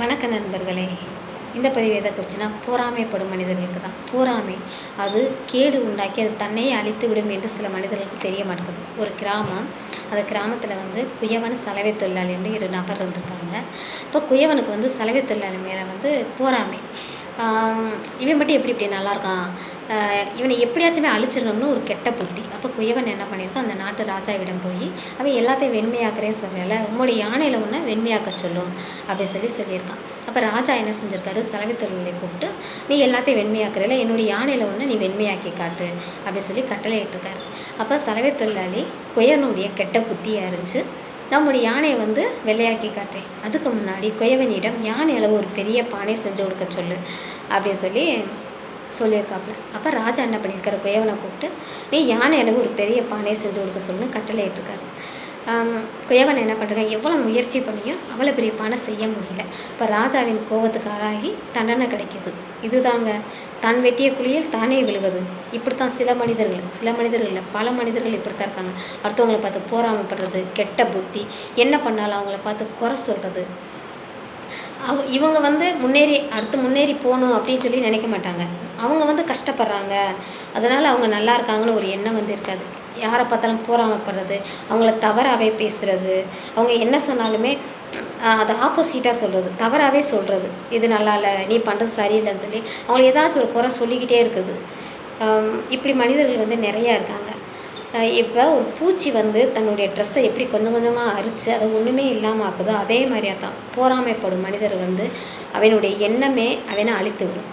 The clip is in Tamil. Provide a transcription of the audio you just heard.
வணக்க நண்பர்களே. இந்த பதிவு எதை குறிச்சுன்னா பொறாமைப்படும் மனிதர்களுக்கு தான். பொறாமை அது கேடு உண்டாக்கி அது தன்னையே அழித்து விடும் என்று சில மனிதர்களுக்கு தெரிய மாட்டேங்குது. ஒரு கிராமம் அந்த கிராமத்தில் வந்து குயவன் சலவை தொழிலாளி என்று இரு நபர் இருந்திருக்காங்க. இப்போ குயவனுக்கு வந்து சலவை தொழிலாளி மேலே வந்து பொறாமை. இவன் மட்டும் எப்படி இப்படி நல்லா இருக்கான் இவனை எப்படியாச்சுமே அழிச்சிடணும்னு ஒரு கெட்ட புத்தி. அப்போ குயவன் என்ன பண்ணியிருக்கான்? அந்த நாட்டு ராஜாவிடம் போய் அவன் எல்லாத்தையும் வெண்மையாக்குறேன்னு சொல்லல உங்களுடைய யானையில் ஒன்று வெண்மையாக்க சொல்லும் அப்படின்னு சொல்லி சொல்லியிருக்கான். அப்போ ராஜா என்ன செஞ்சிருக்காரு? சலவை தொழிலை கூப்பிட்டு நீ எல்லாத்தையும் வெண்மையாக்குறல என்னுடைய யானையில் ஒன்று நீ வெண்மையாக்கி காட்டு அப்படின்னு சொல்லி கட்டளையிட்டிருக்காரு. அப்போ சலவை தொழிலாளி குயவனுடைய கெட்ட புத்தியாக இருந்துச்சு நம்முடைய யானையை வந்து வெள்ளையாக்கி காட்டுறேன். அதுக்கு முன்னாடி குயவனிடம் யானை அளவு ஒரு பெரிய பானை செஞ்சு கொடுக்க சொல்லு அப்படின்னு சொல்லி சொல்லியிருக்காப்புல. அப்போ ராஜா என்ன பண்ணியிருக்காரு? குயவனை கூப்பிட்டு நீ யானை அளவு ஒரு பெரிய பானையை செஞ்சு கொடுக்க சொல்லுன்னு கட்டளை இட்டிருக்காரு. குயவன் என்ன பண்ணுறாங்க எவ்வளோ முயற்சி பண்ணியும் அவ்வளோ பெரிய பானை செய்ய முடியல. இப்போ ராஜாவின் கோபத்துக்கு ஆளாகி தண்டனை கிடைக்கிது. இதுதாங்க தான் வெட்டிய குழியில் தானே விழுவது இப்படித்தான் சில மனிதர்கள் சில மனிதர்கள் இல்லை பல மனிதர்கள் இப்படித்தான் இருக்காங்க. அடுத்தவங்களை பார்த்து போராமப்படுறது கெட்ட புத்தி என்ன பண்ணாலும் அவங்கள பார்த்து குறை சொல்கிறது அவ இவங்க வந்து முன்னேறி அடுத்து முன்னேறி போகணும் அப்படின்னு சொல்லி நினைக்க மாட்டாங்க. அவங்க வந்து கஷ்டப்படுறாங்க. அதனால் அவங்க நல்லா இருக்காங்கன்னு ஒரு எண்ணம் வந்து இருக்காது. யாரை பார்த்தாலும் போராமப்படுறது அவங்கள தவறாகவே பேசுகிறது அவங்க என்ன சொன்னாலுமே அதை ஆப்போசிட்டாக சொல்கிறது தவறாகவே சொல்கிறது இது நல்லா இல்லை நீ பண்ணுறது சரியில்லைன்னு சொல்லி அவங்கள ஏதாச்சும் ஒரு குறை சொல்லிக்கிட்டே இருக்குது இப்படி மனிதர்கள் வந்து நிறையா இருக்காங்க. இப்போ ஒரு பூச்சி வந்து தன்னுடைய ட்ரெஸ்ஸை எப்படி கொஞ்சம் கொஞ்சமாக அரித்து அதை ஒன்றுமே இல்லாமல் ஆக்குதோ அதே மாதிரியா தான் போராமைப்படும் மனிதர் வந்து அவனுடைய எண்ணமே அவனை அழித்து விடும்.